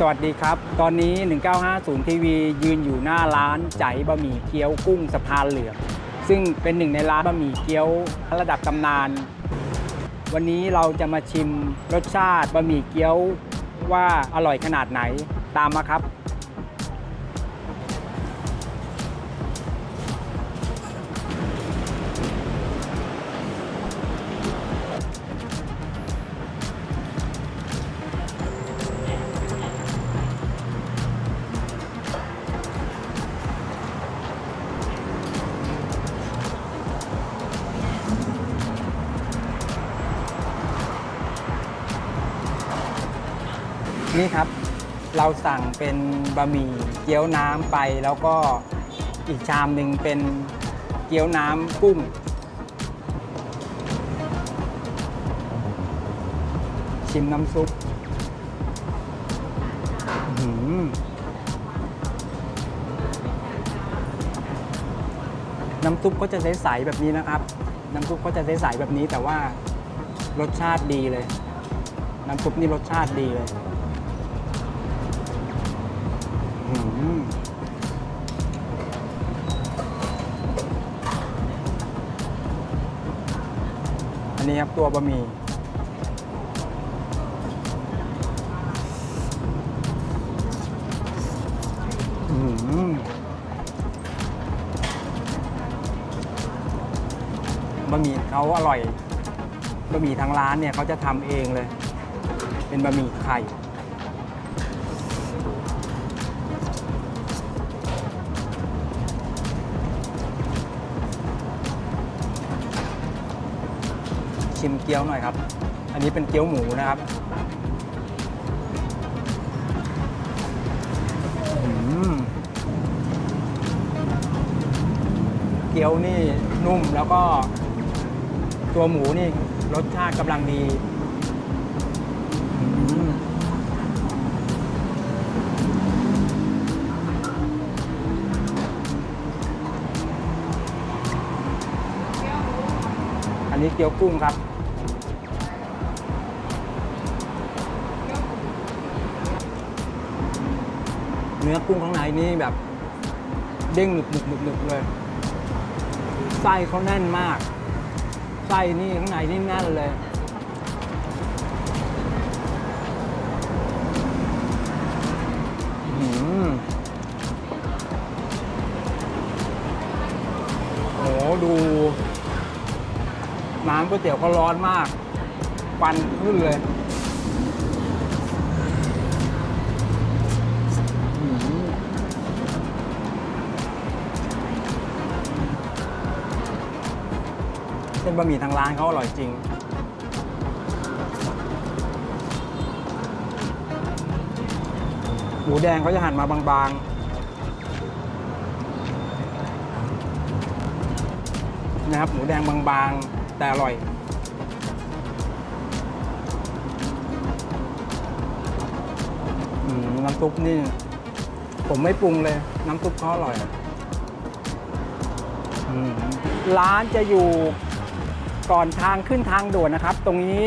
สวัสดีครับ ตอนนี้ 1950 ทีวียืนอยู่หน้าร้านใจบะหมี่เกี๊ยวกุ้งสะพานเหลือง ซึ่งเป็นหนึ่งในร้านบะหมี่เกี๊ยวระดับตำนาน วันนี้เราจะมาชิมรสชาติบะหมี่เกี๊ยวว่าอร่อยขนาดไหนตามมาครับ นี่ครับ เราสั่งเป็นบะหมี่เกี๊ยวน้ำไปแล้วก็อีกชามหนึ่งเป็นเกี๊ยวน้ำกุ้ง ชิมน้ำซุปหือน้ำซุปก็จะใสๆแบบนี้นะครับ น้ำซุปก็จะใสๆแบบนี้แต่ว่ารสชาติดีเลย น้ำซุปนี่รสชาติดีเลย อันนี้ครับตัวบะหมี่บะหมี่เขาอร่อย บะหมี่ทางร้านเนี่ยเขาจะทำเองเลย เป็นบะหมี่ไข่ ชิมเกี๊ยวหน่อยครับ อันนี้เป็นเกี๊ยวหมูนะครับเกี๊ยวนี่นุ่มแล้วก็ตัวหมูนี่รสชาติกำลังดีอันนี้เกี๊ยวกุ้งครับ เนื้อกุ้งข้างในนี่แบบ เด้งหนึบหนึบหนึบหนึบเลย ไส้เขาแน่นมาก ไส้นี่ข้างในนี่แน่นเลย อืมโหดู น้ำก๋วยเตี๋ยวเขาร้อนมากควันขึ้นเลย ส้นบะหมี่ทางร้านเขาอร่อยจริง หมูแดงเขาจะหั่นมาบางๆ นะครับ หมูแดงบางๆ แต่อร่อยอน้ำซุปนี่ ผมไม่ปรุงเลย น้ำซุปเขาอร่อยอร้านจะอยู่ ก่อนทางขึ้นทางด่วนนะครับ ตรงนี้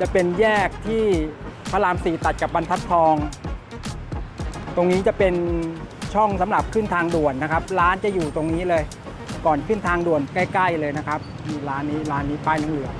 จะเป็นแยกที่พระรามสี่ตัดกับบรรทัดทอง ตรงนี้จะเป็นช่องสำหรับขึ้นทางด่วนนะครับ ร้านจะอยู่ตรงนี้เลย ก่อนขึ้นทางด่วนใกล้ ๆ เลยนะครับมีร้านนี้ร้านนี้ป้ายเหลือง